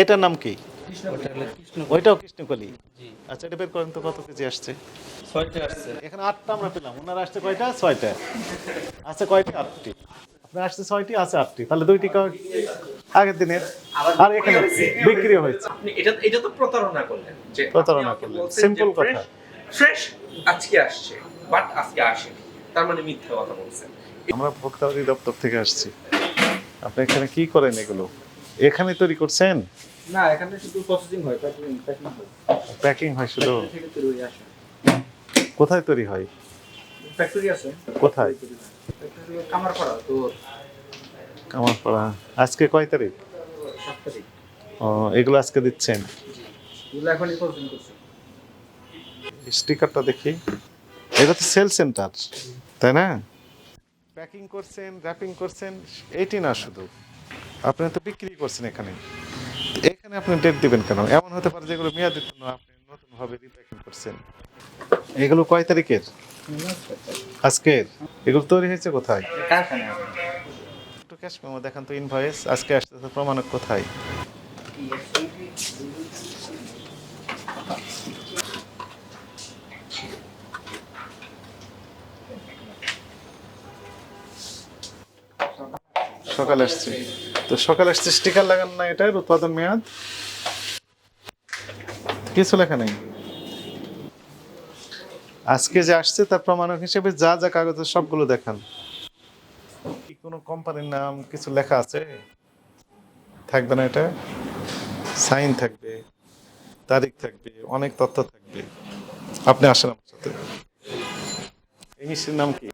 এটার নাম কি? ওটা হলো কৃষ্ণ ওইটাও কৃষ্ণকলি আচ্ছা এটা বের করেন তো কত কেজি আসছে? ছয়টা আসছে। এখানে আটটা আমরা পেলাম। ওনার আসছে কয়টা? ছয়টা। আছে কয়টি? আটটি। আপনার আসছে ছয়টি আছে আটটি। তাহলে দুইটি আগের দিনের। আর এখানে বিক্রি হয়েছে। এটা এটা তো প্রতারণা করলেন প্রতারণা করলেন। Simple কথা। ফ্রেশ আজকে আসছে বাট আজকে আসেনি। তার মানে মিথ্যা কথা বলছেন। আমরা ভোক্তা অধিদপ্তর থেকে আসছি। আপনি এখানে কি করেন এগুলো? এখানে তৈরি করছেন? না এখানে শুধু প্রসেসিং হয় প্যাকিং প্যাকিং হয়। প্যাকিং হয় শুধু? কোথায় তৈরি হয়? ফ্যাক্টরি আছে। কোথায়? ফ্যাক্টরি কামার করা তো আমার পড়া আজকে কয় তারিখ? সাত তারিখ। ও এগুলো আজকে দিচ্ছেন? এগুলো এখনই প্রসেসিং করছে। স্টিকারটা দেখি। এটা তো সেল সেন্টার তাই না? প্যাকিং করছেন র্যাপিং করছেন এইটি না শুধু। আপনি তো বিক্রি করছেন এখানে। এখানে আপনি ডেট দিবেন কেন? এমন হতে পারে যেগুলো মেয়াদি জন্য আপনি নতুন ভাবে রিপ্যাকিং করছেন। এগুলো কয় তারিখের? আজকের? এগুলো তৈরি হয়েছে কোথায়? একটু ক্যাশ মেমো দেখান তো ইনভয়েস আজকে আসতে তো প্রমাণক কোথায়? সকালে আসছে। তো সকালে আসছে স্টিকার লাগান না এটার উৎপাদন মেয়াদ। কিছু লেখা নেই। আজকে যে আসছে তার প্রমাণক হিসেবে যা যা কাগজ সবগুলো দেখান। কোনো কোম্পানির নাম কিছু লেখা আছে? থাকবে না এটা। সাইন থাকবে, তারিখ থাকবে, অনেক তথ্য থাকবে। আপনি আসেন আমার সাথে। এই মিষ্টির নাম কি?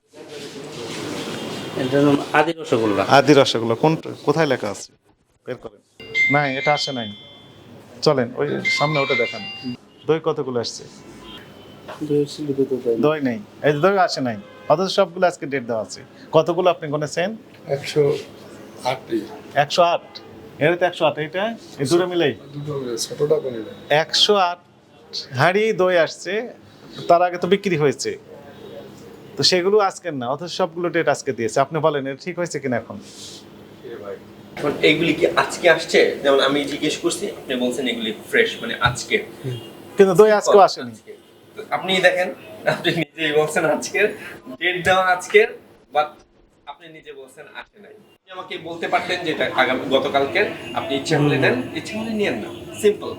এটার নাম আদি রসগোল্লা। আদি রসগোল্লা কোন কোথায় লেখা আছে? বের করেন। নাই এটা আসে নাই। চলেন ওই সামনে ওটা দেখান। দই কতগুলো আসছে? দই নেই। এই দই আসে নাই। অথচ সবগুলো আজকে ডেট দেওয়া আছে। কতগুলো আপনি গুনেছেন? একশো আটটি একশো আট? এটা তো একশো আট এইটা? এই দুটো মিলেই? একশো আট হাঁড়ি দই আসছে তার আগে তো বিক্রি হয়েছে। তো সেগুলো আজকের না অথচ সবগুলো ডেট আজকে দিয়েছে। আপনি বলেন এটা ঠিক হয়েছে কিনা এখন? এখন এইগুলি কি আজকে আসছে? যেমন আমি জিজ্ঞেস করছি আপনি বলছেন এগুলি ফ্রেশ মানে আজকে। কিন্তু দই আজকেও আসেনি। তো আপনি দেখেন আপনি নিজেই বলছেন আজকের ডেট দেওয়া আজকের বাট আপনি নিজে বলছেন আসে নাই। আপনি আমাকে বলতে পারতেন যেটা আগামী গতকালকের আপনি ইচ্ছা হলে নেন ইচ্ছা হলে নিয়েন না। সিম্পল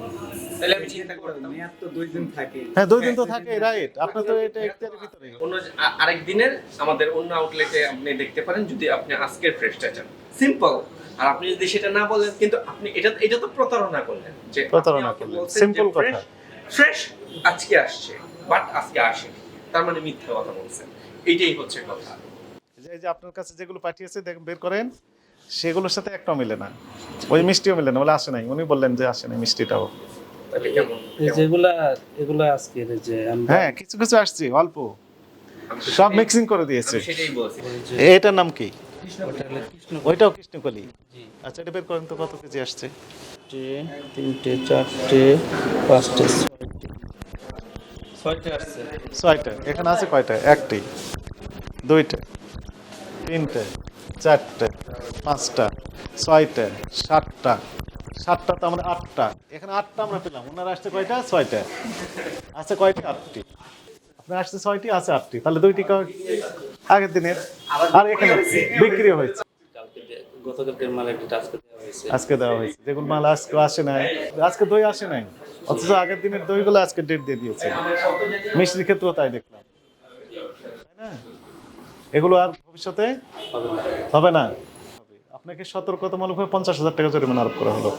হ্যাঁ দুই দিন তো থাকে রাইট আপনার তো এটা একটার ভিতরে। অন্য আরেক দিনের আমাদের অন্য আউটলেটে আপনি দেখতে পারেন যদি আপনি আজকের ফ্রেশটা চান। সিম্পল আর আপনি যদি সেটা না বলেন কিন্তু আপনি এটা এটা তো প্রতারণা করলেন যে প্রতারণা করলেন। Simple কথা। ফ্রেশ আজকে আসছে বাট আজকে আসেনি। তার মানে মিথ্যা কথা বলছেন। এইটাই হচ্ছে কথা। এই যে- আপনার কাছে যেগুলো পাঠিয়েছে দেখেন বের করেন সেগুলোর সাথে একটাও মিলে না। ওই মিষ্টিও মিলে না। বলে আসে নাই। উনি বললেন যে আসে নাই মিষ্টিটাও। যেগুলা এগুলা আজকের যে হ্যাঁ কিছু কিছু আসছে অল্প। সব মিক্সিং করে দিয়েছে। এটার নাম কি? ওটা হলো কৃষ্ণ ওইটাও কৃষ্ণকলি? আচ্ছা এটা বের করেন তো কত কেজি আসছে? চারটে তিনটে চারটে পাঁচটে ছয়টে। ছয়টা আসছে। ছয়টা। এখানে আছে কয়টা? একটি দুইটা তিনটে চারটে পাঁচটা ছয়টা সাতটা সাতটা তো আমরা আটটা। এখানে আটটা আমরা পেলাম। ওনার আসছে কয়টা? ছয়টা। আছে কয়টা? আটটি। আপনার আসছে ছয়টি আছে আটটি। তাহলে দুইটি আগের দিনের। আর এখানে বিক্রি হয়েছে। আজকে দেওয়া হয়েছে। যেগুলো মাল আজকে আসে নাই আজকে দই আসে নাই। অথচ আগের দিনের দইগুলো আজকে ডেট দিয়ে দিয়েছে। মিষ্টির ক্ষেত্রেও তাই দেখলাম। তাই না? এগুলো আর ভবিষ্যতে হবে না। আপনাকে সতর্কতামূলকভাবে পঞ্চাশ হাজার টাকা জরিমানা আরোপ করা হলো।